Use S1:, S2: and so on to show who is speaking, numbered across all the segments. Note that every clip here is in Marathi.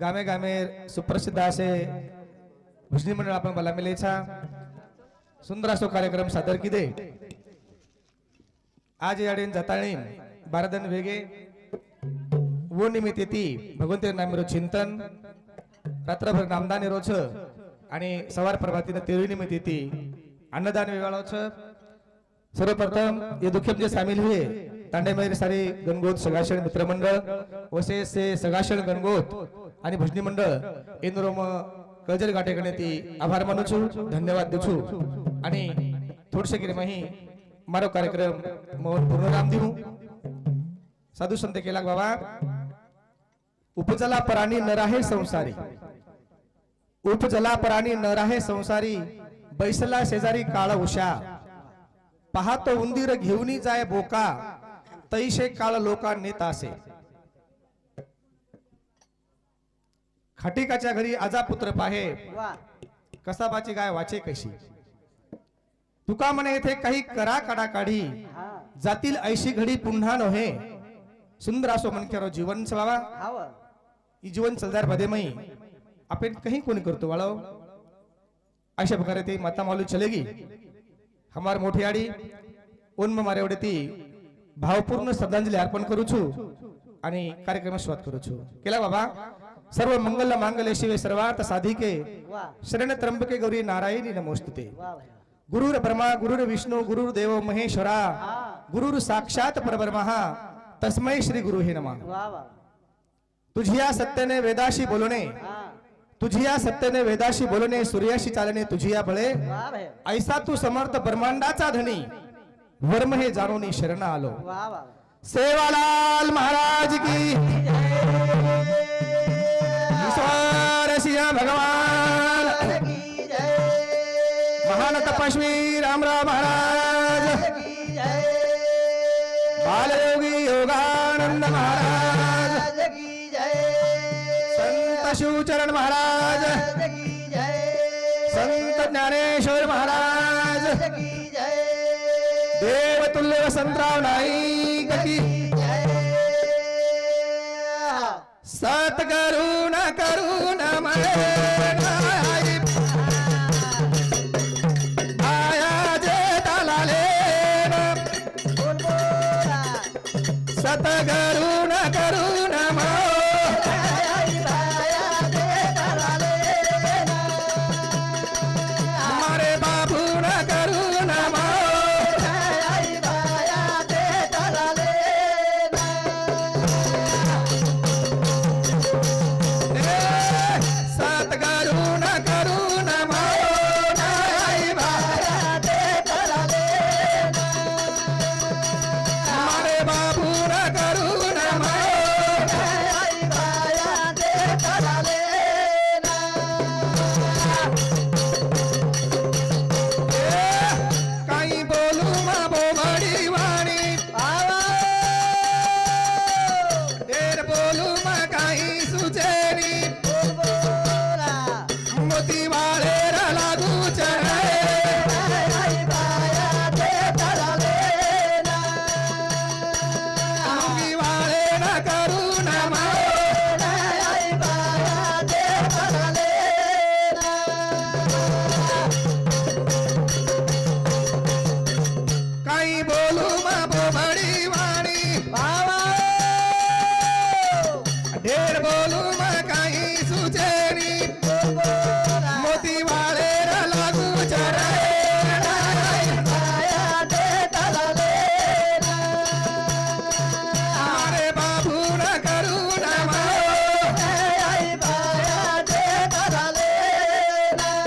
S1: गामे गामे सुप्रसिद्ध असे भजनी मंडळ आपण मला मिलेचा सुंदर असो कार्यक्रम सादर किदे आज याडेन जाताळी बारदन वेगे वो निमित्त ती भगवंत नामेरो चिंतन रात्रभर नामदान रोच आणि सवार प्रभातीनं तेवी निमित्त ती अन्नदान वेवाळोच सर्वप्रथम ये दुःख जे म्हणजे सामील हुए. तांडे सारे गणगोत सगाशण मित्रमंडळ वसे से सगाशण गणगोत आणि भजनी मंडळ इंद्रोम कळजल गाठेकडे ती आभार मानू धन्यवाद देऊ आणि थोडसे किरमाही मारो कार्यक्रम पूर्ण राम देऊ. साधू संत केला बाबा उपजला प्राणी न राहे संसारी. उपजला प्राणी न राहे संसारी बैसला शेजारी काळ उषा. पाहतो उंदीर घेऊनी जाय बोका. तैशे काळ लोका नेत असे खाटिकाच्या घरी आजा पुत्र पाहे। कसाबाची गाय वाचे कशी? तुका म्हणे येथे काही करा काढा काढी। जातील ऐशी घडी पुन्हा नव्हे सुंदर असो मनक्यारो जीवन बाबा। ही जीवन चलदार भदे मई। आपण कहीं कोणी करतो वाळव? अशा प्रकारे ते माता मालू चलेगी। हमार मोठी आडी उन्म मारेवडे ती भावपूर्ण श्रद्धांजली अर्पण करू छु आणि कार्यक्रम सुरुवात करू छु. केला बाबा? सर्व मंगल मांगल्य शिवे सर्वार्थ साधिके. शरण त्र्यंबके गौरी नारायणी नमोस्तुते. गुरुर ब्रह्मा गुरुर विष्णू गुरुर देव महेश्वरा गुरुर साक्षात परब्रह्मा तस्मै श्री गुरु हे नमा.
S2: वा
S1: तुझिया सत्याने वेदाशी बोलणे.
S2: हा.
S1: तुझिया सत्याने वेदाशी बोलणे सूर्याशी चालणे तुझिया बळे.
S2: वा भैया.
S1: ऐसा तू समर्थ ब्रह्मांडाचा धनी. वर्म हे जाणून शरण आलो. सेवालाल महाराज की भगवान.
S2: की जय.
S1: महान तपस्वी रामराव महाराज.
S2: की जय.
S1: बालयोगी योगानंद महाराज.
S2: की जय.
S1: संत शिवचरण महाराज.
S2: की जय.
S1: संत ज्ञानेश्वर महाराज. वसंतराव नाईक की. सतकरुण करुण आया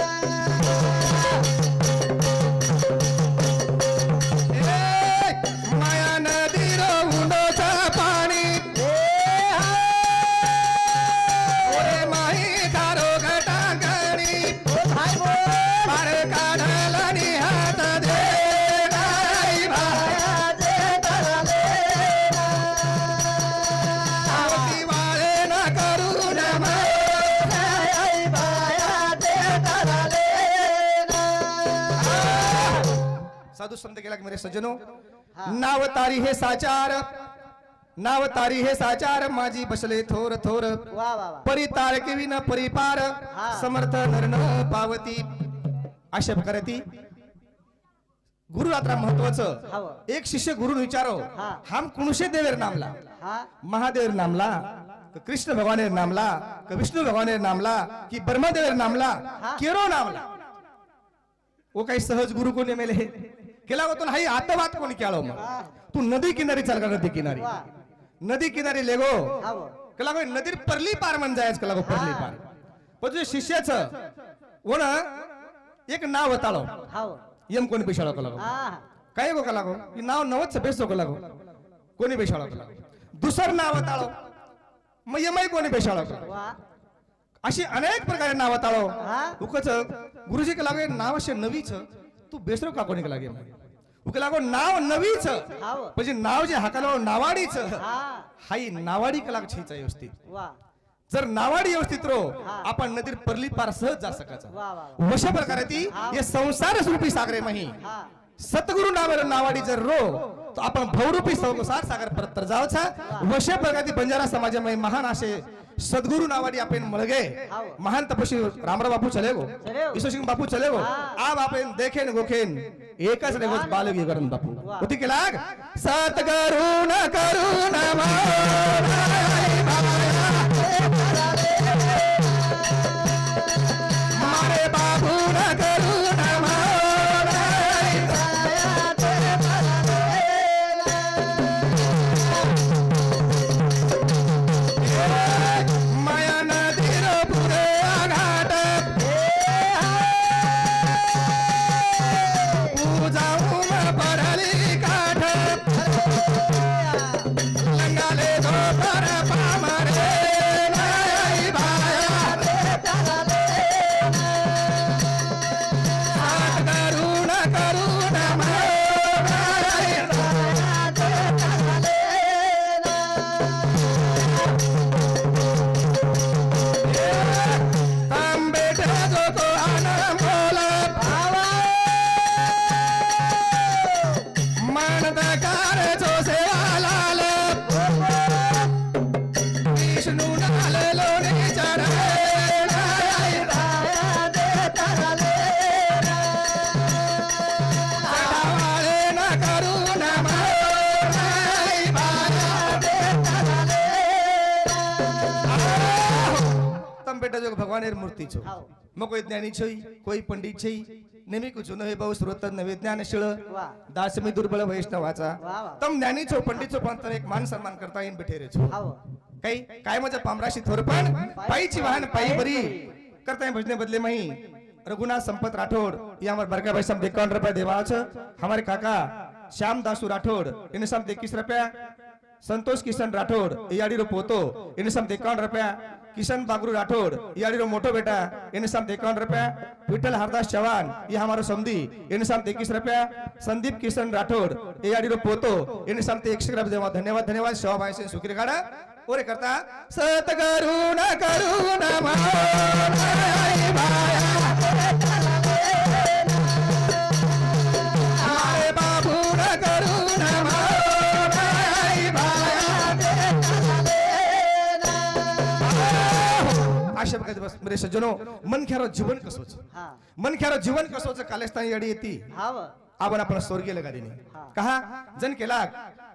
S1: माया केला की मेरे सज्जनो नाव तारी हे साचार नाव तारी हे साचार माझी बसले थोर थोर परी तारकी न परिपार
S2: हा.
S1: समर्थ नरण पावती. अशा प्रकारे ती गुरुरात्रा महत्वाचं.
S2: हवं
S1: एक शिष्य गुरु विचारो.
S2: हा.
S1: हम कुणशे देवेर नामला?
S2: हा.
S1: महादेव नामला? कृष्ण भगवानेर नामला? का विष्णू भगवानेर नामला? की ब्रह्मदेवेर नामला?
S2: हा.
S1: केरो नामला? वो काही सहज गुरु कोणी मेले केला होतो हाई आतवात कोणी केलो मग?
S2: हा.
S1: तू नदी किनारी चाल का नदी किनारी? नदी किनारी लेगो. कला गो नदीर परली पार म्हण जायच कला गो परली पार. पण तुझ्या शिष्याचं ओन एक नाव होताळो
S2: हवं
S1: यम कोणी बेशाळा कला गो काय गो कला गो की नाव नवच बेसतो कला गो कोणी बेशाळा कला दुसरं नाव होताळो मग यमही कोणी बेशाळा कला अशी अनेक प्रकारे नाव होताळो
S2: हा.
S1: उकच गुरुजी के लागे नाव असे नवीच. तू बेसरो का कोणी लागे उके लागो नाव नवीच. म्हणजे नाव जे हाकालो नावाडीच.
S2: हा.
S1: हाई नावाडी कलाक छीचा व्यवस्थित जर नावाडी व्यवस्थित रो. आपण नदीर परली पार सहज जा सकाचा वशा प्रकारे ती हे. संसार स्वरूपी सागरे मही.
S2: हा.
S1: सतगुरु नावावर नावाडी जर रो तो आपण भवरूपी संसार सागर परत तर जावचा. वशा प्रकारे ती बंजारा समाजामध्ये महान असे सद्गुरु नावाडी आपण मळगे. महान तपस्वी रामराव बापू चले गो. ईश्वर सिंह बापू चले गो. आप आपण देखेन गोखेन एकच रे गोच बालगी करून बापू. होती के लाग सतगुरु न करुण मारे मानदकार जो सेवालाल विष्णू नाललो चरण चढावाळे न करुण तंबेटा जो भगवानेर नेहमी कुछ नवे बहु श्रोत नवे ज्ञान शिळ दासमी दुर्बळ वैष्णवाचा. तम ज्ञानी छो पंडित छो पण तर एक मान सन्मान करता येईन बेठे रे छो काही काय माझ्या पामराशी थोरपण पायीची वाहन पायी बरी. करता है भजने बदले मही. रघुनाथ संपत राठौड़ ये हमारे बरका भाई सब इक्यावन रुपया देवाच. हमारे काका श्याम दासू राठौड़ इन्हें सब इक्कीस रुपया. संतोष किशन राठौड़ याडीरो पोतो इन्हें सब इक्यावन रुपया। किशन बागरू राठौड़ याडीरो मोटो बेटा इन्हें सब इक्यावन रुपया। विठल हरदास चौहान ये हमारो समधी इन्हें सब इक्कीस रुपया। संदीप किशन राठौड़ ये याडीरो पोतो इन्हें सब एकशे रुपया देवा। धन्यवाद धन्यवाद शिवा भाई से सुखी गाड़ा। ओरे करता सत अशा प्रकारचे बस मेरे सज्जनो मन ख्यारो जीवन कसोच मन ख्यारो जीवन कसोच कालेस्तान येडी येती.
S2: हवं
S1: आपण आपण स्वर्गीय. कहा? जण केला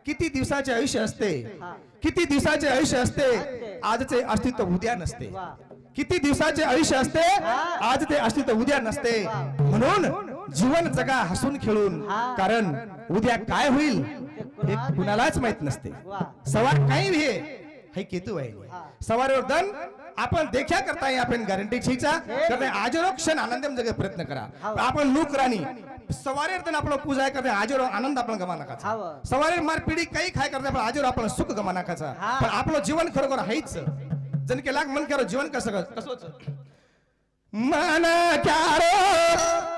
S1: किती दिवसाचे आयुष्य असते. किती दिवसाचे आयुष्य असते. आजचे अस्तित्व उद्या नसते. किती दिवसाचे आयुष्य असते. आज ते अस्तित्व उद्या नसते. म्हणून जीवन जगा हसून खेळून. कारण उद्या काय होईल हे
S2: कुणाला
S1: कुणालाच माहीत नसते. सवार काही है केतू आहे.
S2: हा.
S1: सवार दन आपण देखा करता है आपण गॅरंटी छीचा करते आजरो क्षण आनंदम जगे प्रयत्न करा. आपण लूक राणी. सवारे दन आपण पूजा करते आजरो आनंद आपण गमा नकाचा
S2: हा.
S1: सवारे मार पिढी काही खाय करते पण आजरो आपण सुख गमा नकाचा. पण आपलं जीवन खरोखर हाईच. जण के लाग मन करो जीवन कसं कसोच मन क्यारो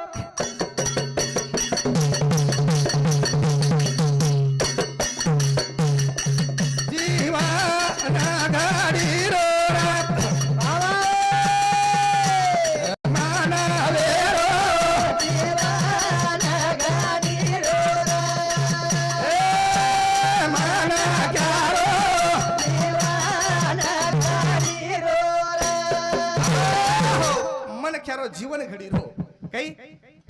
S1: जीवन घड़ी रो। कई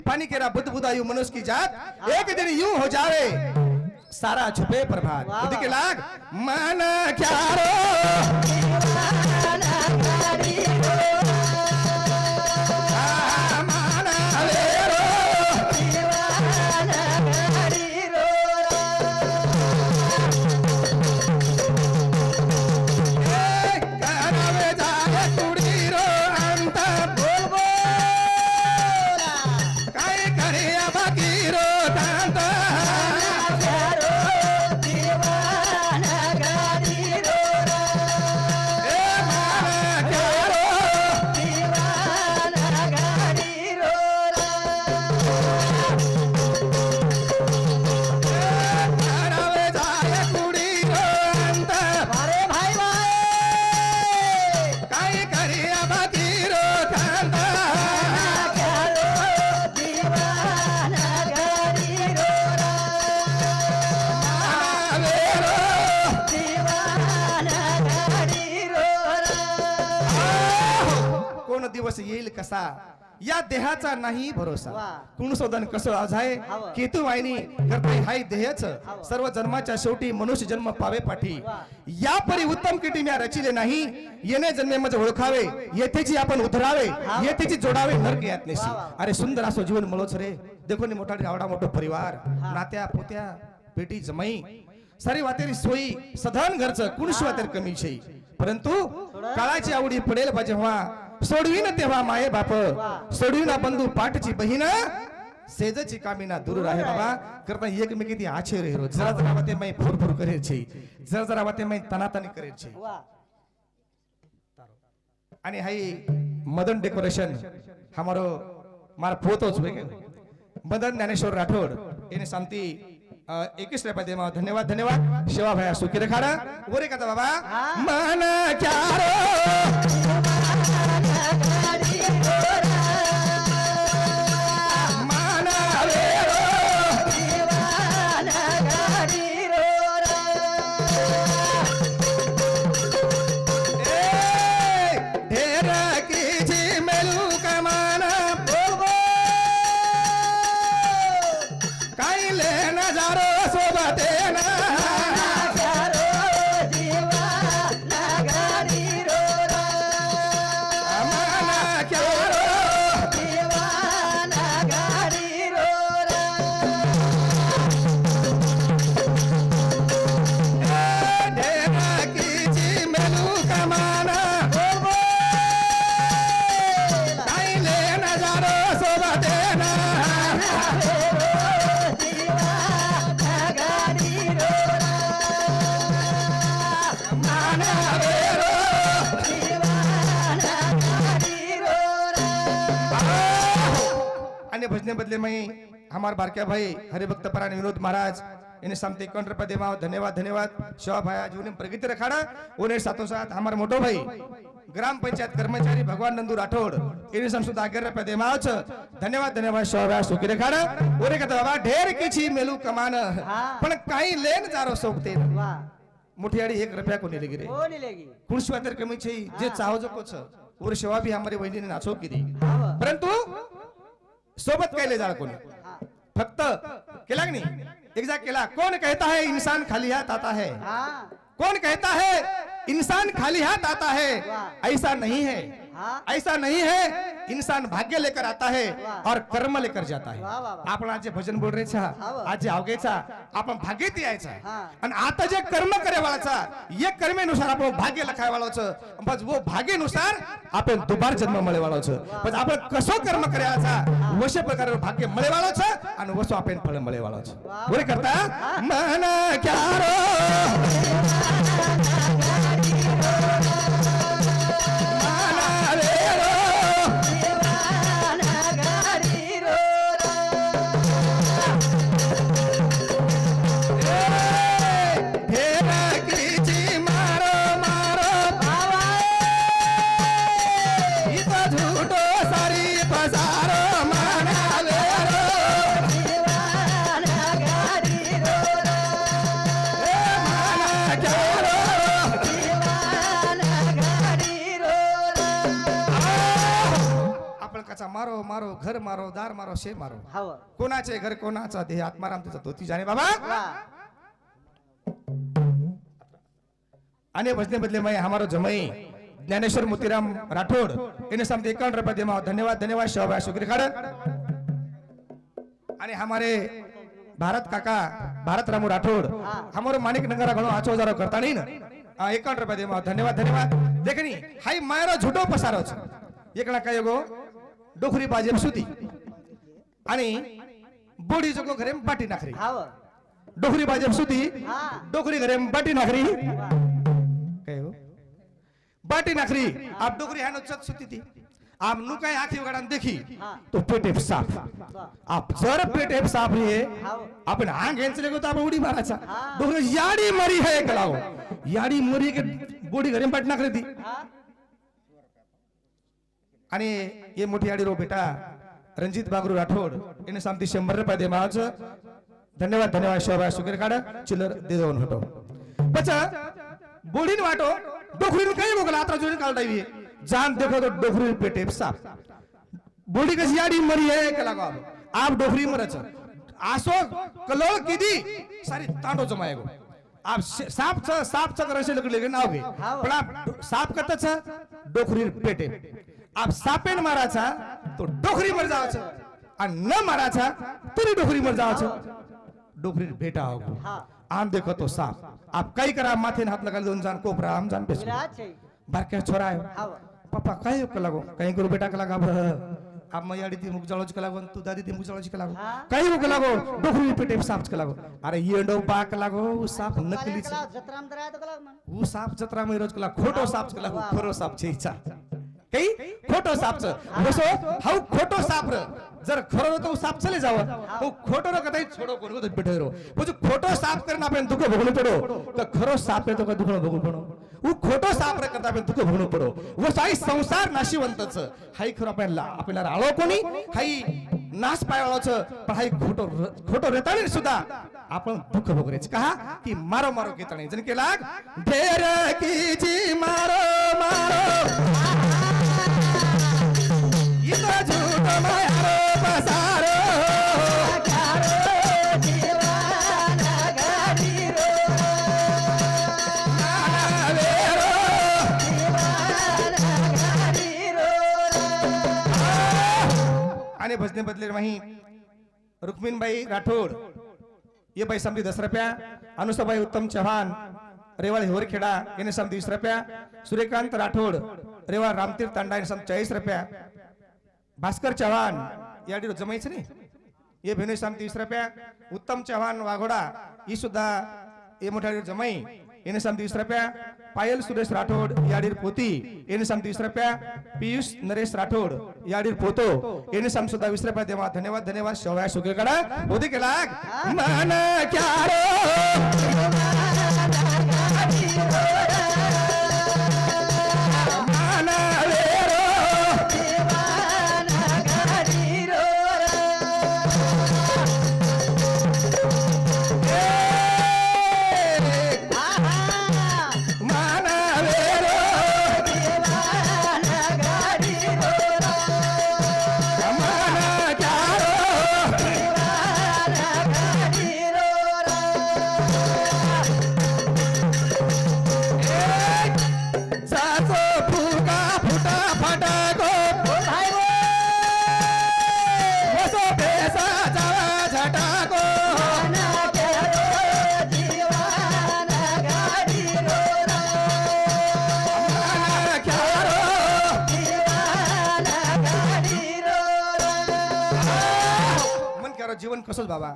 S1: पानी केरा बुद्ध बुदायु मनुष्य की जात एक दिन यूँ हो जावे। सारा छुपे प्रभात। बुद्ध के। लाग माना क्यारो आ, दिवस येईल कसा? या देहाचा नाही भरोसा.
S2: वा.
S1: कुण शोधन कसं आज आहे. केतू वाहिनी करते हाय देहच. सर्व जन्माच्या शेवटी मनुष्य जन्म पावे पाठी. या परी उत्तम किटी म्या रचिले नाही. येणे जन्मे म्हणजे ओळखावे. येथेची आपण उधरावे. येथेची जोडावे नरक यातनेशी. अरे सुंदर असो जीवन मळोच रे. देखो नि मोठा आवडा मोठो परिवार. नात्या पोत्या पेटी जमाई. सारी वातेरी सोयी सधन घरचं कुणशी वातेर कमी छे परंतु काळाची आवडी पडेल जेव्हा सोडवीन तेव्हा माये बाप. सोडवीना बंधू पाठची बहीण. सेजची कामिना दूर राहे बाबा. करता एकमेकी आछे रे जरा जरा वाते मै फुर फुर करे छे. जरा जरा वाते मै तनातनी करे छे. आणि हाई मदन डेकोरेशन हमारो मार पोतोच वेगे मदन ज्ञानेश्वर राठोड याने शांती एकवीस रुपये. धन्यवाद धन्यवाद. शिवा भया सुखी रेखाडा. गोरे का बाबा. मन क्यारो Yeah. में हमार बारक्या भाई हरिभक्त परायण विनोद महाराज इन्हें सामते कौन रुपया देवा धन्यवाद धन्यवाद। शिवा भाई आज उन्हें प्रगति रखाड़ा उन्हें साथों साथ हमार मोटो भाई ग्राम पंचायत कर्मचारी भगवान नंदू राठौड़ इन्हें अगर रुपया देवा धन्यवाद धन्यवाद शिवा भाई सुखी रखाड़ा। उन्हें कहता बाबा ढेर किची मेलू कमान। पण काही लेन जारो सोबते मुठियाडी एक रुपया कोणी लगी रे। कुणशी वातर कमी छे जे चाहो जो कोच और शिवा भी हमारी वहिनी नाचो की परंतु सोबत कैले जा कोणी? फक्त केला की नाही? एकदा केला. कौन कहता है इंसान खाली हाथ आता है? कौन कहता है इंसान खाली हाथ आता है? ऐसा नहीं है. ऐसा नहीं है इंसान भाग्य लेकर आता है और कर्म लेकर जाता है. आपण आज भजन बोल रे छा. आज आवगेचा आपण भाग्य यायचा
S2: हा.
S1: आणि आता जे कर्म करे वाळाचा ये कर्मेनुसार आपण भाग्य लखाय वाळाचं बस वो भाग्यनुसार आपण दुबार जन्म मळे वाळाचं पण आपण कसो कर्म करायचा वशे प्रकार भाग्य मळे वाळाचं आणि वसो आपण फळ मळे वाळाचं बरे करता मन क्यारो मारो मारो घर मारो दार मारो शे मारो
S2: हव
S1: कोणाचे घर कोणाचा देह आत्माराम तिचा तो ती जाणे बाबा
S2: वा
S1: અને ભજને બદલે મેં हमारो जमई ज्ञानेश्वर मोतीराम राठोड એને સામે एकावन्न रुपये दे माओ धन्यवाद धन्यवाद शोभा शुक्र खाड़ અને हमारे भारत काका भारत रामू राठोड हमारो माणिक नगरा घणो आचो हजारो करता नहीं ना आ एकावन्न रुपये दे माओ धन्यवाद धन्यवाद देखनी हाई मायरो झूठो पसारो छ एकला काय गो डोखरी बाजेब सुती. आणि बोडी जको घरे बाटी नाखरी. डोखरी बाजेब सुती
S2: हा.
S1: डोखरी घरे बाटी नाखरी. काय हो? बाटी नाखरी. आप डोकरी है नचत सुती थी आप नु काय आखी वगडान देखी तो पेट है साफ आप जर पेट है साफ रे आपण हा घेंचले तो आपण उडी मारायचा. डोकरी याडी मरी है कलाओ याडी मरी के बोडी घरी बाटी नाखरी ती. आणि ये मोठी आडी रो बेटा रणजित बागरू राठोड याने सांगते शंभर रुपये दे माच धन्यवाद धन्यवाद शोभा शुक्र काढा चिल्लर दे जाऊन होतो. पचा बोडीन वाटो डोखरीन काही बघला आता जोडीन काढता येईल जान देखो तो डोखरीन पेटे साफ बोडी कशी याडी मरी आहे का लागा आप डोखरी मरच. आसो कलो किदी सारी तांडो जमाएगो आप साप छ साप छ करसे लकड़ी लेके नाव घे पण आप साप करता छ डोखरी पेटे आप सापेन माराचा तो डोखरी मर जावाचं. आणि न माराचा तरी डोखरी मर जावाचं. डोखरी भेटा हो.
S2: हा.
S1: आम देखो तो साप. आप काही करा माथे हात लगा दोन जान कोपरा आम जान
S2: छै
S1: बारक्या छोरा आहे.
S2: हव
S1: पप्पा काय का लागो काही करू बेटा का लागा आप मैयाडी ती मुख जळोच का लागो तू दादी ती मुख जळोच का लागो
S2: हा.
S1: काही का लागो डोखरी पेटे साप का लागो अरे येंडो बाक लागो उ साप नकली
S2: कला जत्राम दराय तो कला मन
S1: उ साप जत्रा मै रोज कला खोटो साप कला
S2: वा, वा.
S1: खरो साप छे इच्छा. काही खोटो सापच. बसो हाऊ खोटो सापर. जर खरो तो म्हणजे साप चले जाव. तो खोटो रो कदाई छोडो कोण तो रो म्हणजे खोटो साप करना आपण दुःख भोगणं पडो. तर खरो साप तो का दुख भोगणं पडो? उ खोटो साप रे करता आपण दुःख भोगणं पडो. व साई संसार नाशिवंतच. हाई खरो आपल्याला आपल्याला आळो कोणी? हाई नाश पायवाळोच पण हाई खोटो खोटो रेताळी सुद्धा आपण दुःख भोगरेच का? की मारो मारो केतणी. जण केला ढेर की जी मारो मारो. आणि भजने बदले माही रुक्मिणबाई राठोड ये बाई समधी दस रुपया अनुसाबाई उत्तम चव्हाण रेवाळ हिवरखेडा याने सम वीस रुपया सूर्यकांत राठोड रेवाळ रामतीर तांडा याने सम चाळीस रुपया भास्कर चव्हाण या जमायचं नाही ये भेनू सम तीस रुपया. उत्तम चव्हाण वाघोडा ही सुद्धा ये मोठ्या जमाई. याने सम तीस रुपया. पायल सुरेश राठोड याडीर पोती. याने सम तीस रुपया. पियुष नरेश राठोड याडीर पोतो. याने सम सुद्धा वीस रुपया. देवा धन्यवाद धन्यवाद. शोभा शुक्रेकडा होते केला कसोच बाबा?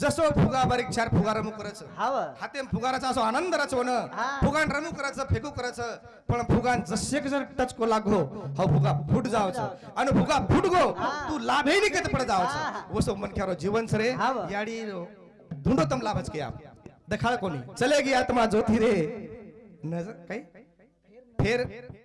S1: जसो फुगा बारीक चार फुगा रमू करायचं.
S2: हव.
S1: हाते फुगाराचा असो आनंद रच होणं
S2: हा.
S1: फुगान रमू करायचं फेकू करायचं. पण फुगान जसे जर टच को लागो हा फुगा फुट जावचं आणि फुगा फुट गो तू लाभे निकत पड. जावचं वसो मन क्यारो जीवन सरे. याडी ढूंढो तम लाभच किया. देखाळ कोणी. चले गया तुम्हा ज्योती रे नजर काही फेर